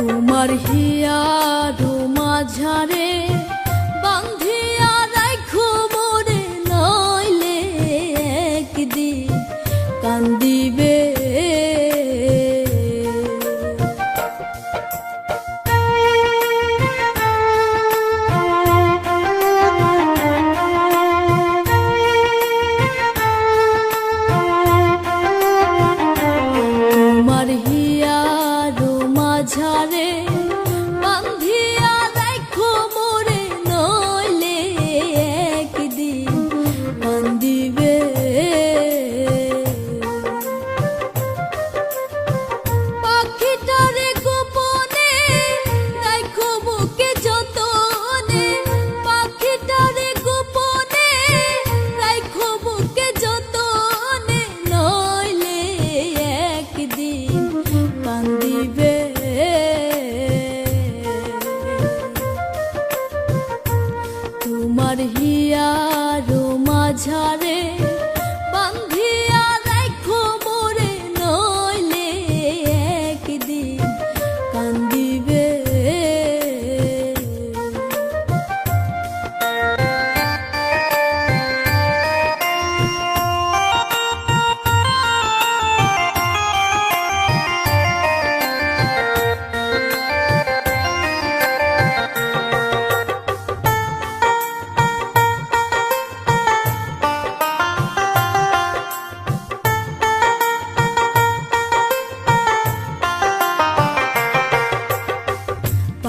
তোমার হিয়ার মাঝারে হিয়ার মাঝারে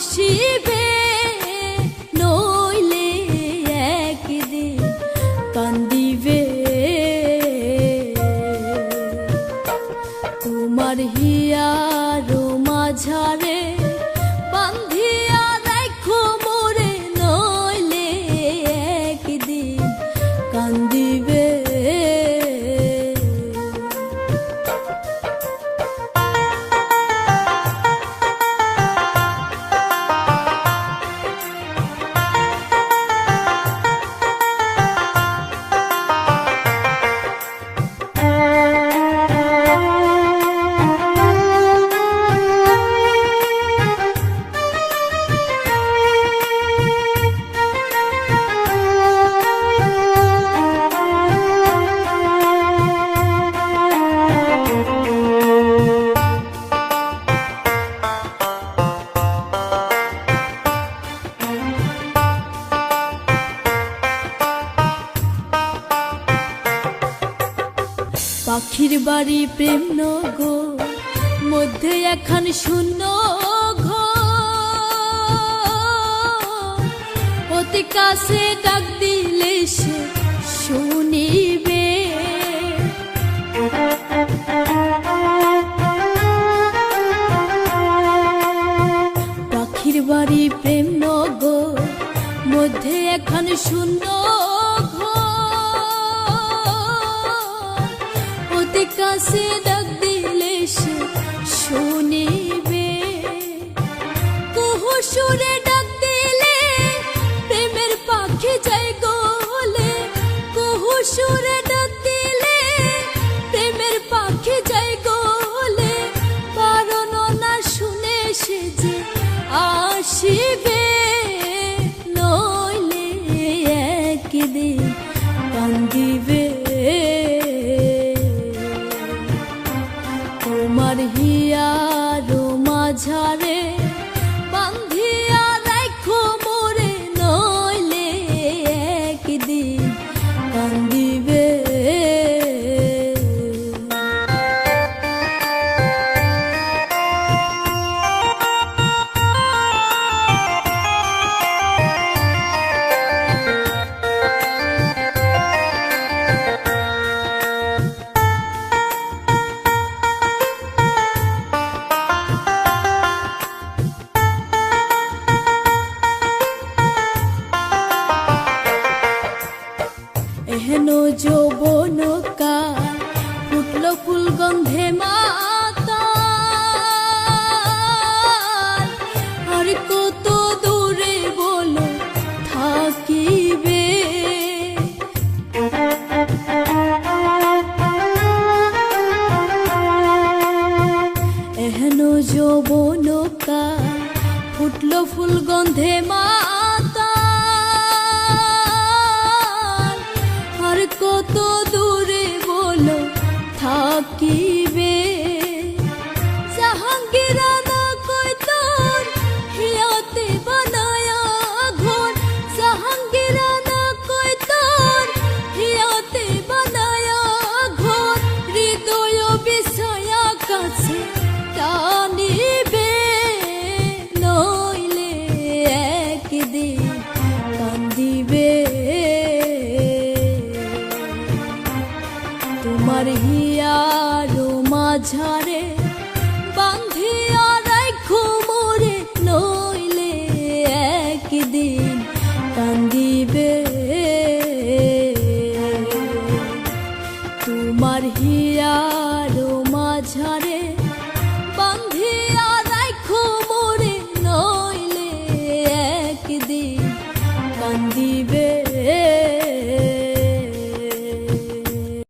বাসিবে নইলে একদিন কান্দিবে। তোমার হিয়ার মাঝারে পাখির বাড়ি প্রেম নগো মধ্যে এখন শূন্য ঘর। অতি কাছে ডাক দিলে সে শুনিবে পাখির বাড়ি প্রেম নগর, মধ্যে এখন শূন্য ঘর। বাসে ডাক দিলে সে শুনিবে ডাক দিলে পাখি ডাক দিলে পাখি না শুনে সে যে মাঝারে যৌবনকা ফুটল ফুল গন্ধে মা